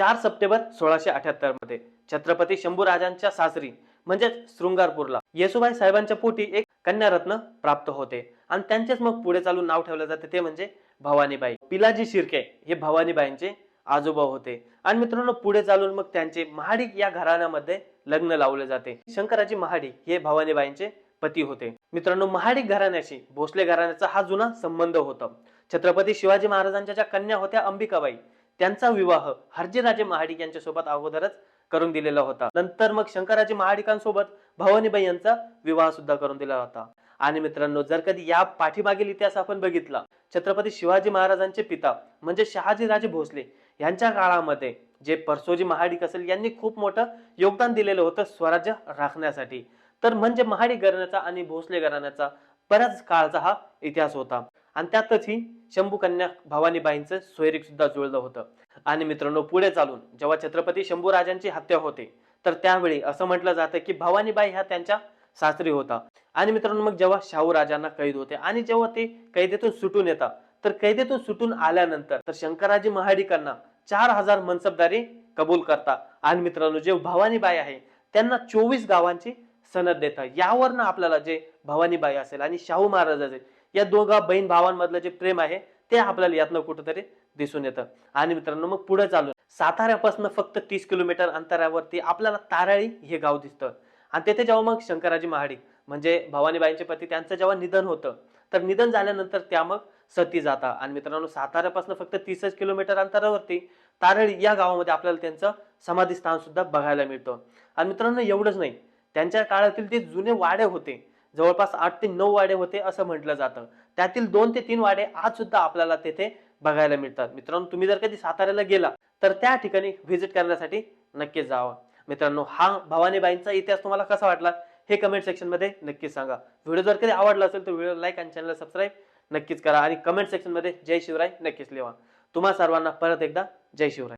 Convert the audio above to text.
चार सप्टेंबर सोळाशे अठ्याहत्तरमध्ये छत्रपती शंभूराजांच्या सासरी म्हणजेच शृंगारपूरला येसुबाई साहेबांच्या पोटी एक कन्यारत्न प्राप्त होते. आणि त्यांचेच मग पुढे चालून नाव ठेवलं जाते ते म्हणजे भवानीबाई. पिलाजी शिर्के हे भवानीबाईंचे आजोबा होते. आणि मित्रांनो पुढे चालून मग त्यांचे महाडिक या घराण्यामध्ये लग्न लावले जाते. शंकराजी महाडिक हे भवानीबाईंचे पती होते. मित्रांनो महाडिक घराण्याशी भोसले घराण्याचा हा जुना संबंध होता. छत्रपती शिवाजी महाराजांच्या ज्या कन्या होत्या अंबिकाबाई त्यांचा विवाह हरजीराजे महाडिक यांच्यासोबत अगोदरच करून दिलेला होता. नंतर मग शंकराजी महाडिकांसोबत भवानीबाई यांचा विवाह सुद्धा करून दिला होता. आणि मित्रांनो जर कधी या पाठीमागील इतिहास आपण बघितला छत्रपती शिवाजी महाराजांचे पिता म्हणजे शहाजीराजे भोसले यांच्या काळामध्ये जे परसोजी महाडिक असेल यांनी खूप मोठं योगदान दिलेलं होतं स्वराज्य राखण्यासाठी. तर म्हणजे महाडिक घराण्याचा आणि भोसले घराण्याचा बऱ्याच काळचा हा इतिहास होता. आणि त्यातच ही शंभू कन्या भवानीबाईंचं सोयरीक सुद्धा जुळलं होतं. आणि मित्रांनो पुढे चालून जेव्हा छत्रपती शंभूराजांची हत्या होते तर त्यावेळी असं म्हटलं जातं की भवानीबाई ह्या त्यांच्या सासरी होता. आणि मित्रांनो मग जेव्हा शाहू राजांना कैद होते आणि जेव्हा ते कैदेतून सुटून येतात तर कैदेतून सुटून आल्यानंतर तर शंकराजी महाडिकांना चार हजार मनसबदारी कबूल करता आणि मित्रांनो जे भवानीबाई आहे त्यांना चोवीस गावांची सनद देतात. यावरनं आपल्याला जे भवानीबाई असेल आणि शाहू महाराज असेल या दोघा बहीण भावांमधलं जे प्रेम आहे ते आपल्याला यातनं कुठंतरी दिसून येतं. आणि मित्रांनो मग पुढे चालून. साताऱ्यापासून फक्त तीस किलोमीटर अंतरावरती आपल्याला ताराळी हे गाव दिसतं. आणि तेथे जेव्हा मग शंकराजी महाडिक म्हणजे भवानीबाईंचे पती त्यांचं जेव्हा निधन होतं तर निधन झाल्यानंतर त्या मग सती जाता आणि मित्रांनो साताऱ्यापासून फक्त तीसच किलोमीटर अंतरावरती तारळी या गावामध्ये आपल्याला त्यांचं समाधी स्थान सुद्धा बघायला मिळतं. आणि मित्रांनो एवढंच नाही. त्यांच्या काळातील ते जुने वाडे होते जवळपास आठ ते नऊ वाडे होते असं म्हटलं जातं. त्यातील दोन ते तीन वाडे आज सुद्धा आपल्याला तेथे बघायला मिळतात. मित्रांनो तुम्ही जर कधी साताऱ्याला गेला तर त्या ठिकाणी व्हिजिट करण्यासाठी नक्कीच जावा. मित्रांनो हा भवानीबाईंचा इतिहास तुम्हाला कसा वाटला हे कमेंट सेक्शनमध्ये नक्कीच सांगा. व्हिडिओ जर कधी आवडला असेल तर व्हिडिओ लाईक आणि चॅनल सबस्क्राईब नक्कीच करा. आणि कमेंट सेक्शनमध्ये जय शिवराय नक्कीच लिहा. तुम्हा सर्वांना परत एकदा जय शिवराय.